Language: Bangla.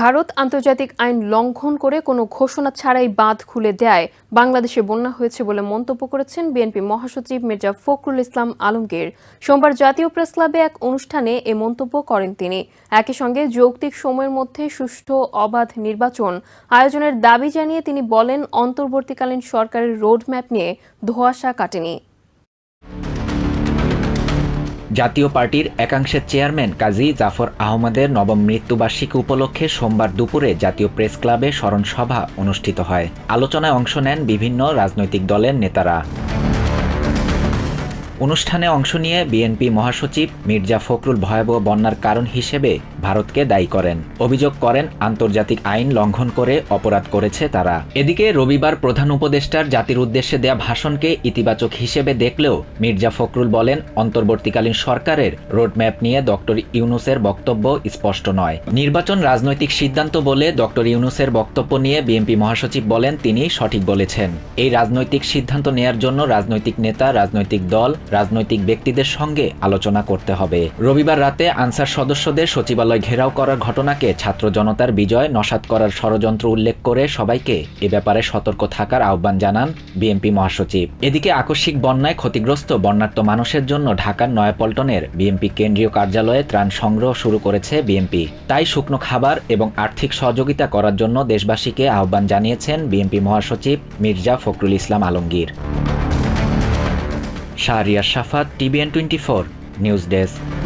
ভারত আন্তর্জাতিক আইন লঙ্ঘন করে কোনো ঘোষণা ছাড়াই বাঁধ খুলে দেয়। বাংলাদেশে বন্যা হয়েছে বলে মন্তব্য করেছেন বিএনপি মহাসচিব মির্জা ফখরুল ইসলাম আলমগীর। সোমবার জাতীয় প্রেস ক্লাবে এক অনুষ্ঠানে এ মন্তব্য করেন তিনি। একই সঙ্গে যৌক্তিক সময়ের মধ্যে সুষ্ঠু অবাধ নির্বাচন আয়োজনের দাবি জানিয়ে তিনি বলেন, অন্তর্বর্তীকালীন সরকারের রোডম্যাপ নিয়ে ধোঁয়াশা কাটেনি। জাতীয় পার্টির একাংশের চেয়ারম্যান কাজী জাফর আহমদের নবম মৃত্যুবার্ষিকী উপলক্ষে সোমবার দুপুরে জাতীয় প্রেস ক্লাবে স্মরণ সভা অনুষ্ঠিত হয়। আলোচনায় অংশ নেন বিভিন্ন রাজনৈতিক দলের নেতারা। অনুষ্ঠানে অংশ নিয়ে বিএনপি মহাসচিব মির্জা ফখরুল ভয়াবহ বন্যার কারণ হিসেবে ভারতকে দায়ী করেন। অভিযোগ করেন, আন্তর্জাতিক আইন লঙ্ঘন করে অপরাধ করেছে তারা। এদিকে রবিবার প্রধান উপদেষ্টার জাতির উদ্দেশ্যে দেয়া ভাষণকে ইতিবাচক হিসেবে দেখলেও মির্জা ফখরুল বলেন, অন্তর্বর্তীকালীন সরকারের রোডম্যাপ নিয়ে ডক্টর ইউনুসের বক্তব্য স্পষ্ট নয়। নির্বাচন রাজনৈতিক সিদ্ধান্ত বলে ডক্টর ইউনুসের বক্তব্য নিয়ে বিএনপি মহাসচিব বলেন, তিনি সঠিক বলেছেন। এই রাজনৈতিক সিদ্ধান্ত নেয়ার জন্য রাজনৈতিক নেতা, রাজনৈতিক দল, রাজনৈতিক ব্যক্তিদের সঙ্গে আলোচনা করতে হবে। রবিবার রাতে আনসার সদস্যদের সচিবালয় ঘেরাও করার ঘটনাকে ছাত্র জনতার বিজয় নসাত করার ষড়যন্ত্র উল্লেখ করে সবাইকে এ ব্যাপারে সতর্ক থাকার আহ্বান জানান বিএনপি মহাসচিব। এদিকে আকস্মিক বন্যায় ক্ষতিগ্রস্ত বন্যার্ত মানুষের জন্য ঢাকার নয়াপল্টনের বিএনপি কেন্দ্রীয় কার্যালয়ে ত্রাণ সংগ্রহ শুরু করেছে বিএনপি। তাই শুকনো খাবার এবং আর্থিক সহযোগিতা করার জন্য দেশবাসীকে আহ্বান জানিয়েছেন বিএনপি মহাসচিব Mirza Fakhrul Islam Alamgir. Shahriar Safat TVN twenty four, news desk.